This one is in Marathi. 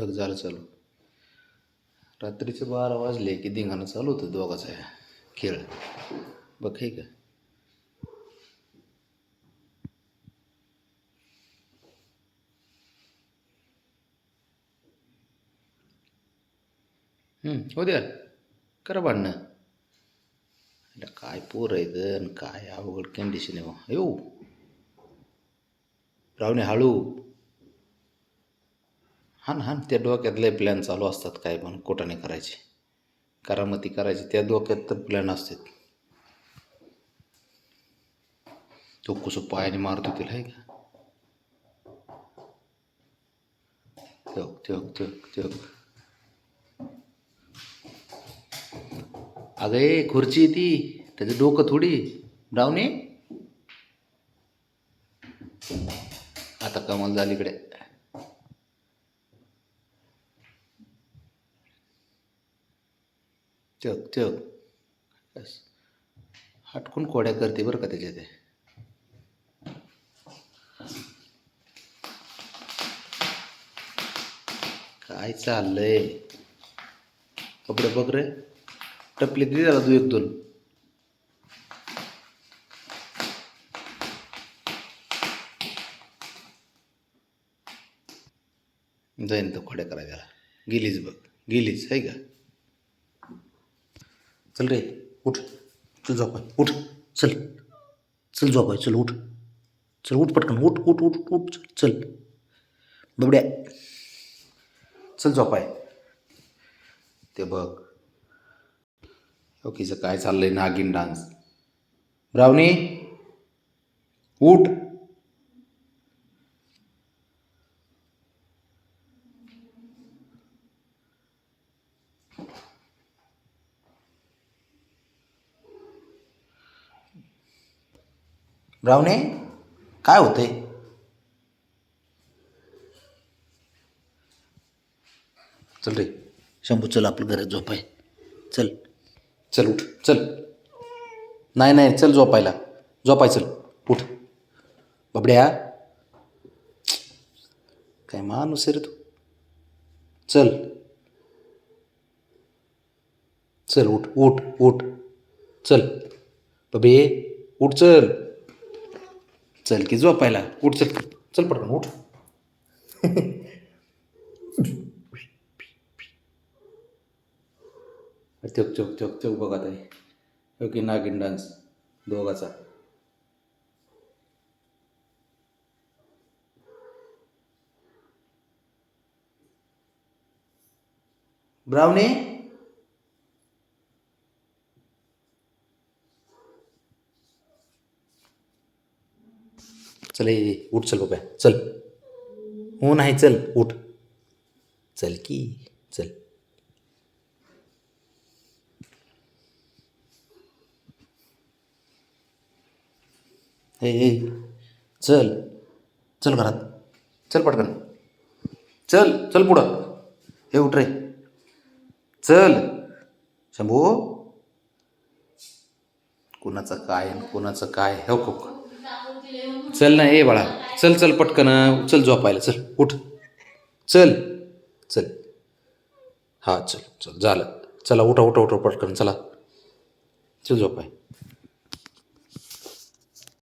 ढग झालं चालू. रात्रीचे बारा वाजले की धिंगाणं चालू होतं दोघाचा खेळ. बघ हे का हम्म, हो द्या. करा भांडणं. अरे काय पोर आहे काय अवघड कंडिशन आहे येऊ रावणे हळू. हान हान त्या डोक्यात लय प्लॅन चालू असतात काय पण कोटाने करायचे. करामती करायची त्या डोक्यात तर प्लॅन असतात. तो कसं पायाने मारतो तिला आहे का? ठेव ठेव ठेव ठेव. अगं ए खुर्ची ती. त्याचं डोकं थोडी. डावणे आता कमाल झाली इकडे. चक चक बस. हटकून कोड्या करते बरं का त्याच्या ते काय चाललंय? कपडे बघ रे. टपले किती झाला तू एक दोन? जाईन तर खोड्या करायला. गेलीच बघ. गेलीच आहे का? चल रे उठ. चल झोपाय. उठ. चल. चल झोपाय. चल उठ. चल उठ पटकन. उठ उठ उठ उठ. चल. चल बबड्या. चल झोपाय. ते बघ. ओकेचं काय चाललंय नागिन डान्स. ब्रावणी उठ. ब्रावणे काय होतंय? चल रे शंभू चल आपलं घरात झोपाय. चल. चल उठ. चल. नाही नाही चल झोपायला. झोपाय चल. उठ. बबड्या. काय माणूस आहे रे तू? चल. चल उठ उठ उठ. चल. बबे उठ चल. चल की झोपायला. उठ चल. चल पटकन उठ. चक चक चक चक बघा ताई ओके नागिन डान्स दोघाचा. ब्रावणे चल ये, उठ चल बाबा चल. हो नाही चल उठ. चल की चल. हे चल चल घरात. चल पटकन. चल चल पुढं. हे उठ रे. चल. शंभू. कुणाचं काय कुणाचं काय? हो हो. हो. चल ना ए बाळा. चल चल पटकन. चल झोपायला. चल उठ. चल. चल. हा चल चल. झालं. चला उठा उठा उठा पटकन. चला. चल झोपाय.